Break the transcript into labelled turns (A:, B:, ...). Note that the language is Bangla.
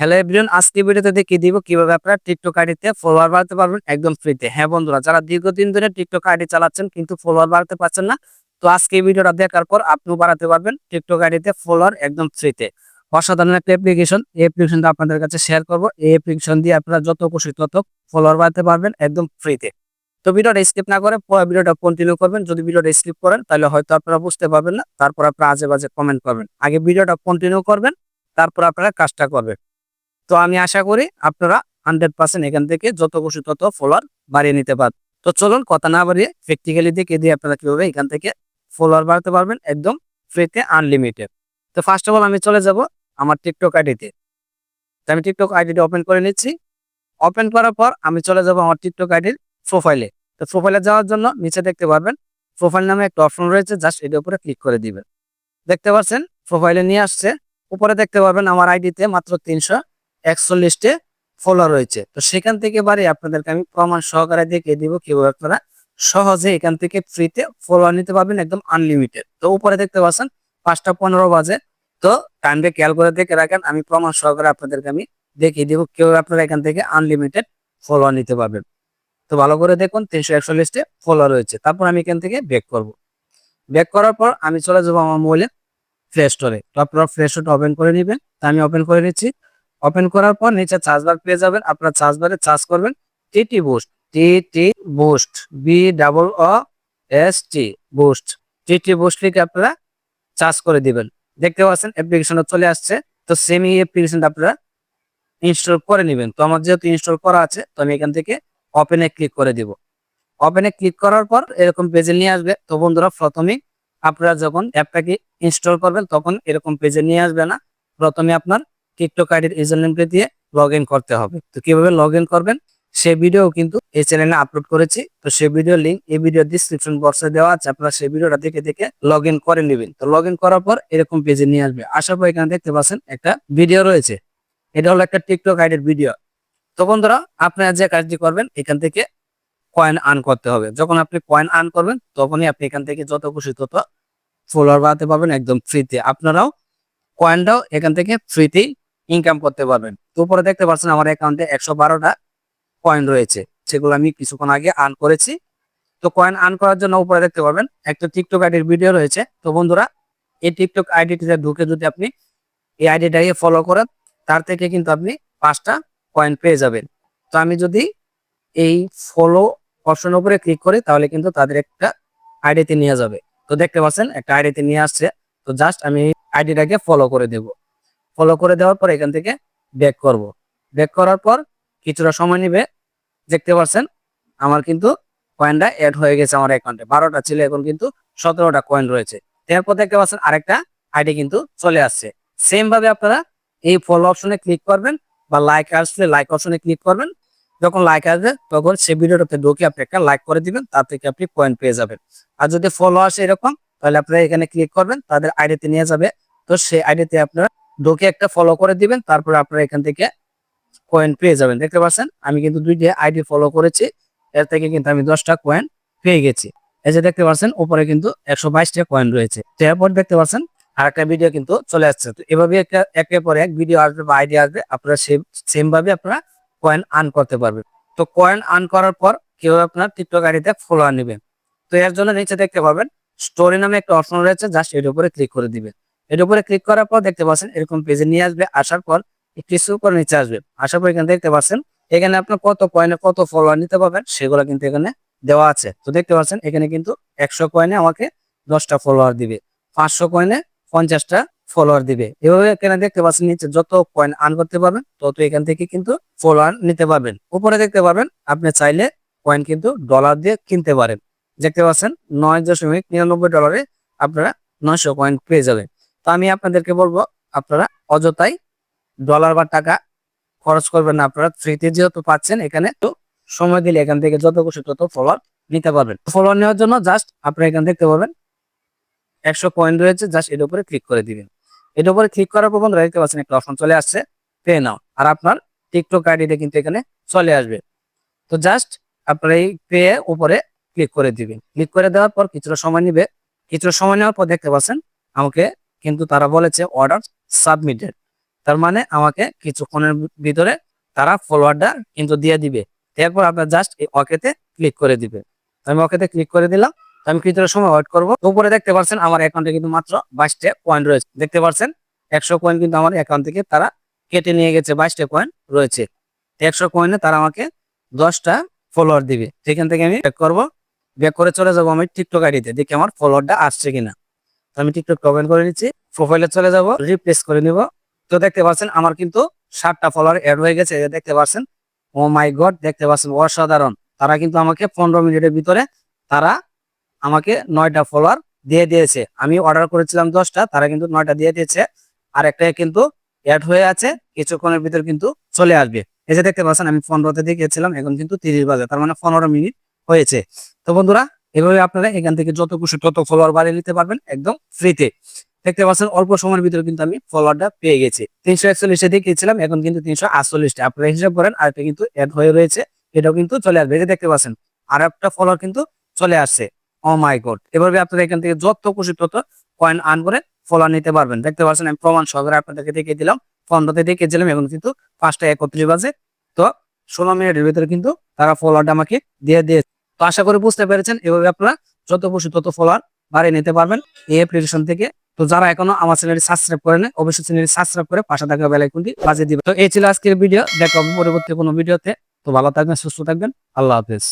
A: হ্যালো এভরিওয়ান আজকে ভিডিওতে দেখিয়ে দিব কীভাবে আপনারা টিকটক আইডিতে ফলোয়ার বাড়াতে পারবেন একদম ফ্রিতে হ্যাঁ বন্ধুরা, যারা দীর্ঘদিন ধরে টিকটক আইডি চালাচ্ছেন কিন্তু ফলোয়ার বাড়াতে পারছেন না, তো আজকে এই ভিডিওটা দেখার পর আপনিও বাড়াতে পারবেন টিকটক আইডিতে ফলোয়ার একদম ফ্রিতে অসাধারণ একটা অ্যাপ্লিকেশন এই অ্যাপ্লিকেশনটা আপনাদের কাছে শেয়ার করব। এই অ্যাপ্লিকেশন দিয়ে আপনারা যত খুশি তত ফলোয়ার বাড়াতে পারবেন একদম ফ্রিতে তো ভিডিওটা স্কিপ না করে পুরো ভিডিওটা কন্টিনিউ করবেন। যদি ভিডিওটা স্কিপ করেন, তাহলে হয়তো আপনারা বুঝতে পারবেন না, তারপর আপনারা আজে বাজে কমেন্ট করবেন আগে ভিডিওটা কন্টিনিউ করবেন, তারপর আপনারা কাজটা করবেন। তো আমি আশা করি আপনারা হান্ড্রেড পার্সেন্ট এখান থেকে যত খুশি তত ফলোয়ার বাড়িয়ে নিতে পারবেন তো চলুন কথা না বাড়িয়ে প্র্যাকটিক্যালি দেখে দিয়ে আপনারা কীভাবে এখান থেকে ফলোয়ার বাড়াতে পারবেন একদম ফ্রিতে আনলিমিটেড তো ফার্স্ট অফ অল আমি চলে যাব আমার টিকটক আইডিতে তো। আমি টিকটক আইডিটা ওপেন করে নিচ্ছি। ওপেন করার পর আমি চলে যাব আমার টিকটক আইডির প্রোফাইলে তো প্রোফাইলে যাওয়ার জন্য নিচে দেখতে পারবেন প্রোফাইল নামে একটা অপশন রয়েছে জাস্ট এটার উপরে ক্লিক করে দিবেন। দেখতে পাচ্ছেন প্রোফাইলে নিয়ে আসছে। উপরে দেখতে পারবেন আমার আইডিতে মাত্র তিনশো একচল্লিশটে ফলোয়ার রয়েছে। তো সেখান থেকে বাড়ি আপনাদেরকে আমি প্রমাণ সহকারে দেখিয়ে দিব কীভাবে আপনারা সহজে এখান থেকে ফ্রিতে ফলোয়ার নিতে পারবেন একদম আনলিমিটেড তো উপরে দেখতে পাচ্ছেন, পাঁচটা পনেরো বাজে। তো টাইমটা খেয়াল করে দেখে রাখেন, আমি প্রমাণ সহকারে আপনাদেরকে আমি দেখিয়ে দিব কীভাবে আপনারা এখান থেকে আনলিমিটেড ফলোয়ার নিতে পারবেন। তো ভালো করে দেখুন, তিনশো একচল্লিশটে ফলোয়ার রয়েছে। তারপর আমি এখান থেকে ব্যাক করব। ব্যাক করার পর আমি চলে যাব আমার মোবাইলে প্লে স্টোরে তো আপনারা প্লে স্টোরটা ওপেন করে নেবেন। তা আমি ওপেন করে নিচ্ছি। ওপেন করার পর নিচে চার্জ বার পেয়ে যাবেন। আপনারা চার্জ বারে চার্জ করবেন TT boost T T boost B double O S T boost TT boost লিখে আপনারা চার্জ করে দিবেন। দেখতে পাচ্ছেন অ্যাপ্লিকেশনটা চলে আসছে। তো সেম এই অ্যাপ্লিকেশনটা আপনারা ইনস্টল করে নেবেন। তো আমার যেহেতু ইনস্টল করা আছে, তো আমি এখান থেকে ওপেনে ক্লিক করে দিব। ওপেনে ক্লিক করার পর এরকম পেজে নিয়ে আসবে। তো বন্ধুরা, প্রথমেই আপনারা যখন অ্যাপটাকে ইনস্টল করবেন, তখন এরকম পেজে নিয়ে আসবে না। প্রথমে আপনার টিকটক আইডির ইউজার নেমটা দিয়ে লগ করতে হবে। তো কীভাবে লগ করবেন? সেই ভিডিও কিন্তু এই চ্যানেলে আপলোড করেছি। তো সেই ভিডিও লিঙ্ক এই ভিডিও ডিসক্রিপশন বক্সে দেওয়া আছে। আপনারা সেই ভিডিওটা দেখে দেখে লগ করে নেবেন। তো লগ করার পর এরকম পেজে নিয়ে আসবে। আসার পর এখানে দেখতে পাচ্ছেন একটা ভিডিও রয়েছে। এটা হলো একটা টিকটক আইডির ভিডিও তো বন্ধুরা আপনারা যে কাজটি করবেন, এখান থেকে কয়েন আর্ন করতে হবে। যখন আপনি কয়েন আর্ন করবেন, তখনই আপনি এখান থেকে যত খুশি তত ফলোয়ার বাড়াতে পারবেন একদম ফ্রিতে আপনারাও কয়েনটাও এখান থেকে ফ্রিতেই ইনকাম করতে পারবেন। তো উপরে দেখতে পাচ্ছেন আমার অ্যাকাউন্টে একশো বারোটা কয়েন রয়েছে, সেগুলো আমি কিছুক্ষণ আগে আর্ন করেছি। তো কয়েন আর্ন করার জন্য উপরে দেখতে পাবেন, একটা টিকটক আইডির ভিডিও রয়েছে। তো বন্ধুরা, এই টিকটক আইডিটিতে ঢুকে যদি আপনি এই আইডিটাকে ফলো করেন, তার থেকে কিন্তু আপনি পাঁচটা কয়েন পেয়ে যাবেন। তো আমি যদি এই ফলো অপশন উপরে ক্লিক করি, তাহলে কিন্তু তাদের একটা আইডিতে নিয়ে যাবে। তো দেখতে পাচ্ছেন, একটা আইডিতে নিয়ে আসছে। তো জাস্ট আমি আইডিটাকে ফলো করে দেব। ফলো করে দেওয়ার পর এখান থেকে ব্যাক করব। ব্যাক করার পর কিছুটা সময় নেবে। দেখতে পাচ্ছেন, আমার কিন্তু কয়েনটা অ্যাড হয়ে গেছে আমার অ্যাকাউন্টে বারোটা ছিল, এখন কিন্তু সতেরোটা কয়েন রয়েছে। এরপর দেখতে পাচ্ছেন আরেকটা আইডি কিন্তু চলে আসছে। সেম ভাবে আপনারা এই ফলো অপশনে ক্লিক করবেন বা লাইক আসলে লাইক অপশনে ক্লিক করবেন। যখন লাইক আসবে, তখন সেই ভিডিওটাতে ঢুকে আপনি একটা লাইক করে দিবেন, তার থেকে আপনি পয়েন্ট পেয়ে যাবেন। আর যদি ফলো আসে এরকম, তাহলে আপনারা এখানে ক্লিক করবেন, তাদের আইডিতে নিয়ে যাবে। তো সেই আইডিতে আপনারা ঢুকে একটা ফলো করে দিবেন, তারপরে আপনারা এখান থেকে কয়েন পেয়ে যাবেন। দেখতে পাচ্ছেন? আমি কিন্তু দুইটা আইডি ফলো করেছি, এর থেকে কিন্তু আমি দশটা কয়েন পেয়ে গেছি। এই যে দেখতে পাচ্ছেন, উপরে কিন্তু একশো বাইশটা কয়েন রয়েছে। তো এরপর দেখতে পাচ্ছেন আর একটা ভিডিও কিন্তু চলে আসছে। তো এভাবে একটা একের পর এক ভিডিও আসবে বা আইডি আসবে, আপনারা সেম সেম ভাবে আপনারা কয়েন আর্ন করতে পারবেন। তো কয়েন আর্ন করার পর কেউ আপনার টিকটক আইডিতে ফলোয়ার নেবেন তো এর জন্য নিচে দেখতে পাবেন স্টোরি নামে একটা অপশন রয়েছে জাস্ট এর উপরে ক্লিক করে দিবেন। এর উপরে ক্লিক করার পর দেখতে পাচ্ছেন এরকম পেজে নিয়ে আসবে, আসার পর কিছু করে নিচে আসবে। আসার পর এখানে দেখতে পাচ্ছেন, এখানে আপনার কত কয়েনে কত ফলোয়ার নিতে পারবেন সেগুলো কিন্তু এখানে দেওয়া আছে। তো দেখতে পাচ্ছেন এখানে কিন্তু একশো কয়েনে আমাকে দশটা ফলোয়ার দিবে, পাঁচশো কয়েনে পঞ্চাশটা ফলোয়ার দিবে। এভাবে এখানে দেখতে পাচ্ছেন নিচে যত কয়েন আর্ন করতে পারবেন, তত এখান থেকে কিন্তু ফলোয়ার নিতে পারবেন। উপরে দেখতে পারবেন, আপনি চাইলে কয়েন কিন্তু ডলার দিয়ে কিনতে পারেন। দেখতে পাচ্ছেন, নয় দশমিক নিরানব্বই ডলারে আপনারা নয়শো কয়েন পেয়ে যাবেন। তো আমি আপনাদেরকে বলব, আপনারা অযথাই ডলার বা টাকা খরচ করবেন না আপনারা। ফ্রিতে যেহেতু পাচ্ছেন, এখানে তো সময় দিলে এখান থেকে যত খুশি তত ফলোয়ার নিতে পারবেন। ফলোয়ার নেওয়ার জন্য জাস্ট আপনারা এখান দেখতে পাবেন একশো পয়েন্ট রয়েছে জাস্ট এর উপরে ক্লিক করে দিবেন। এর উপরে ক্লিক করার পর বন্ধুরা দেখতে পাচ্ছেন, একটা অপশন চলে আসছে পে নাও আর আপনার টিকটক আইডিটা কিন্তু এখানে চলে আসবে। তো জাস্ট আপনার এই পে উপরে ক্লিক করে দিবেন। ক্লিক করে দেওয়ার পর কিছুটা সময় নিবে। কিছুটা সময় নেওয়ার পর দেখতে পাচ্ছেন, আমাকে কিন্তু তারা বলেছে অর্ডার সাবমিটেড তার মানে আমাকে কিছুক্ষণের ভিতরে তারা ফলোয়ারটা কিন্তু দিয়ে দিবে। এরপর আপনার জাস্ট এই ওকেতে ক্লিক করে দিবে। আমি ওকেতে ক্লিক করে দিলাম। আমি কিছুটা সময় ওয়েট করব। উপরে দেখতে পাচ্ছেন আমার অ্যাকাউন্টে কিন্তু মাত্র বাইশটা পয়েন্ট রয়েছে। দেখতে পাচ্ছেন, একশো কয়েন কিন্তু আমার অ্যাকাউন্ট থেকে তারা কেটে নিয়ে গেছে, বাইশটা কয়েন রয়েছে। একশো কয়েনে তারা আমাকে দশটা ফলোয়ার দিবে। সেখান থেকে আমি ব্যাক করব। ব্যাক করে চলে যাব আমি টিকটক আইডিতে। দেখি আমার ফলোয়ারটা আসছে কিনা। আমি টিকটক ওপেন করে নিচ্ছি প্রোফাইলে চলে যাব রিপ্লেস করে নিব। তো দেখতে পাচ্ছেন, আমার কিন্তু ষাটটা ফলোয়ার অ্যাড হয়ে গেছে দেখতে পাচ্ছেন। ও মাই গড দেখতে পাচ্ছেন, অসাধারণ। তারা কিন্তু আমাকে পনেরো মিনিটের ভিতরে, তারা আমাকে নয়টা ফলোয়ার দিয়ে দিয়েছে। আমি অর্ডার করেছিলাম দশটা, তারা কিন্তু নয়টা দিয়ে দিয়েছে। আর একটা কিন্তু অ্যাড হয়ে আছে, কিছুক্ষণের ভিতর কিন্তু চলে আসবে। এই যে দেখতে পাচ্ছেন, আমি পনেরোতে দিয়ে গেছিলাম এখন কিন্তু তিরিশ বাজে, তার মানে পনেরো মিনিট হয়েছে। তো বন্ধুরা এভাবে আপনারা এখান থেকে যত খুশি তত ফলোয়ার বাড়িয়ে নিতে পারবেন একদম ফ্রিতে দেখতে পাচ্ছেন, অল্প সময়ের ভিতরে কিন্তু আমি ফলোয়ারটা পেয়ে গেছি। তিনশো একচল্লিশে দিয়ে গেছিলাম এখন কিন্তু তিনশো আটচল্লিশটা। আপনারা হিসাব করেন, আর একটা কিন্তু অ্যাড হয়ে রয়েছে, এটাও কিন্তু চলে আসবে। যে দেখতে পাচ্ছেন আর একটা ফলোয়ার কিন্তু চলে আসছে। ও মাই গড এভাবে আপনারা এখান থেকে যত খুশি তত কয়েন আর্ন করে ফলোয়ার নিতে পারবেন। দেখতে পাচ্ছেন, আমি প্রমাণ সহকারে আপনাদেরকে দেখিয়ে দিলাম। পনেরোতে দেখিয়েছিলাম, এখন কিন্তু পাঁচটা একত্রিশ বাজে। তো ষোলো মিনিটের ভিতরে কিন্তু তারা ফলোয়ারটা আমাকে দিয়ে দিয়ে তো আশা করি বুঝতে পেরেছেন। এভাবে আপনারা যত খুশি তত ফলোয়ার বাড়িয়ে নিতে পারবেন এই অ্যাপ্লিকেশন থেকে। তো যারা এখনও আমার চ্যানেলটি সাবস্ক্রাইব করেন অবশ্যই চ্যানেলটি সাবস্ক্রাইব করে পাশে থাকা বেলাইকুনটি বাজিয়ে দিবেন। তো এই ছিল আজকের ভিডিও দেখো পরবর্তী কোনো ভিডিওতে তো ভালো থাকবেন, সুস্থ থাকবেন। আল্লাহ হাফেজ।